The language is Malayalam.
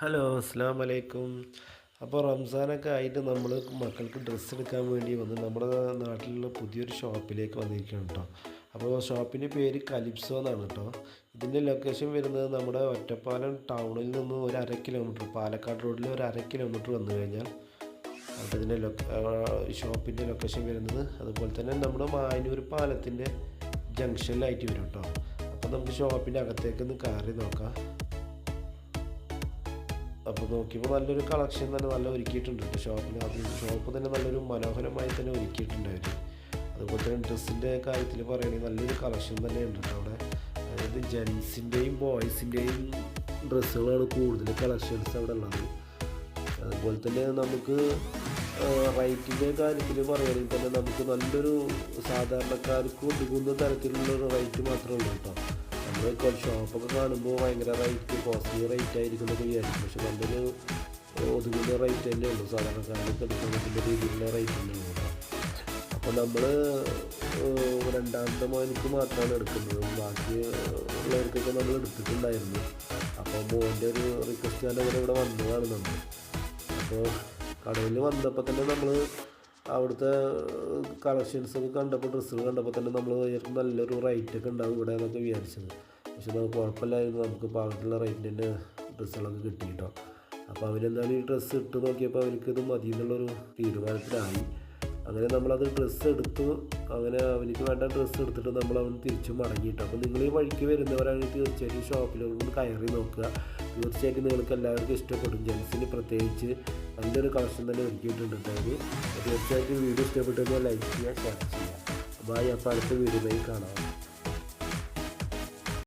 ഹലോ അസ്സാം വലൈക്കും അപ്പോൾ റംസാനൊക്കെ ആയിട്ട് നമ്മൾ മക്കൾക്ക് ഡ്രസ്സ് എടുക്കാൻ വേണ്ടി വന്ന് നമ്മുടെ നാട്ടിലുള്ള പുതിയൊരു ഷോപ്പിലേക്ക് വന്നിരിക്കുകയാണ് കേട്ടോ അപ്പോൾ ഷോപ്പിന്റെ പേര് കലിപ്സോ എന്നാണ് കേട്ടോ ഇതിന്റെ ലൊക്കേഷൻ വരുന്നത് നമ്മുടെ ഒറ്റപ്പാലം ടൗണിൽ നിന്ന് ഒരു അര കിലോമീറ്റർ പാലക്കാട് റോഡിൽ ഒരു അര കിലോമീറ്റർ വന്നു കഴിഞ്ഞാൽ അപ്പോൾ ഇതിന്റെ ഷോപ്പിന്റെ ലൊക്കേഷൻ വരുന്നത്. അതുപോലെ തന്നെ നമ്മുടെ മായനൂർ പാലത്തിന്റെ ജംഗ്ഷനിലായിട്ട് വരും കേട്ടോ അപ്പോൾ നമുക്ക് ഷോപ്പിന്റെ അകത്തേക്ക് ഒന്ന് കയറി നോക്കാം. അപ്പോൾ നോക്കിയപ്പോൾ നല്ലൊരു കളക്ഷൻ തന്നെ നല്ല ഒരുക്കിയിട്ടുണ്ട് ഷോപ്പിൽ അത് ഷോപ്പ് തന്നെ നല്ലൊരു മനോഹരമായി തന്നെ ഒരുക്കിയിട്ടുണ്ട് അവർ അതുപോലെ തന്നെ ഡ്രസ്സിന്റെ കാര്യത്തിൽ പറയുകയാണെങ്കിൽ നല്ലൊരു കളക്ഷൻ തന്നെ ഉണ്ട് അവിടെ. അതായത് ജെൻസിന്റെയും ബോയ്സിന്റെയും ഡ്രസ്സുകളാണ് കൂടുതൽ കളക്ഷൻസ് അവിടെ ഉള്ളത്. അതുപോലെ തന്നെ നമുക്ക് റേറ്റിന്റെ കാര്യത്തിൽ പറയുകയാണെങ്കിൽ തന്നെ നമുക്ക് നല്ലൊരു സാധാരണക്കാർക്ക് ഒതുങ്ങുന്ന തരത്തിലുള്ള റേറ്റ് മാത്രമേ ഉള്ളൂ കേട്ടോ. നമ്മൾ ഷോപ്പൊക്കെ കാണുമ്പോൾ ഭയങ്കര റേറ്റ് കോസ്റ്റ്ലി റേറ്റ് ആയിരിക്കും എന്നൊക്കെ വിചാരിക്കും. പക്ഷെ നല്ലൊരു ഒതുങ്ങുന്ന റേറ്റ് തന്നെ ഉള്ളൂ. സാധാരണക്കാർക്ക് എടുക്കാൻ രീതിയിലുള്ള റേറ്റ് തന്നെ ഉള്ളൂ അപ്പോൾ നമ്മൾ രണ്ടാമത്തെ മോനിക്ക് മാത്രമാണ് എടുക്കുന്നത്. ബാക്കി ഉള്ളവർക്കൊക്കെ നമ്മൾ എടുത്തിട്ടുണ്ടായിരുന്നു. അപ്പോൾ മോന്റെ ഒരു റിക്വസ്റ്റ് ഞാൻ അങ്ങനെ ഇവിടെ വന്നതാണ് നമ്മൾ അപ്പോൾ കടയിൽ വന്നപ്പോൾ തന്നെ നമ്മൾ അവിടുത്തെ കളക്ഷൻസ് ഒക്കെ കണ്ടപ്പോൾ ഡ്രസ്സുകൾ കണ്ടപ്പോൾ തന്നെ നമ്മൾ വിചാരിക്കും നല്ലൊരു റേറ്റ് ഒക്കെ ഉണ്ടാവും ഇവിടെ എന്നൊക്കെ വിചാരിച്ചത്. പക്ഷെ നമുക്ക് കുഴപ്പമില്ലായിരുന്നു. നമുക്ക് പാകത്തുള്ള റേറ്റിന്റെ ഡ്രസ്സുകളൊക്കെ കിട്ടി കേട്ടോ. അപ്പോൾ അവരെന്തായാലും ഈ ഡ്രസ്സ് ഇട്ട് നോക്കിയപ്പോൾ അവർക്കിത് മതി എന്നുള്ളൊരു തീരുമാനത്തിലായി. അങ്ങനെ നമ്മളത് ഡ്രസ്സ് എടുത്തു. അങ്ങനെ അവനിക്ക് വേണ്ട ഡ്രസ്സ് എടുത്തിട്ട് നമ്മൾ അവൻ തിരിച്ചു മടങ്ങിയിട്ടു അപ്പോൾ നിങ്ങൾ ഈ വഴിക്ക് വരുന്നവരാണെങ്കിൽ തീർച്ചയായിട്ടും ഷോപ്പിലൊന്ന് കയറി നോക്കുക. തീർച്ചയായിട്ടും നിങ്ങൾക്ക് എല്ലാവർക്കും ഇഷ്ടപ്പെടും. ജെൻസിന് പ്രത്യേകിച്ച് നല്ലൊരു കളക്ഷൻ തന്നെ ഒരുക്കിയിട്ടുണ്ട് അതായത് തീർച്ചയായിട്ടും വീഡിയോ ഇഷ്ടപ്പെട്ടെങ്കിൽ ലൈക്ക് ചെയ്യുക ഷെയർ ചെയ്യുക. അപ്പോൾ അപ്പോൾ അടുത്ത വീഡിയോയിലേക്ക് കാണാം.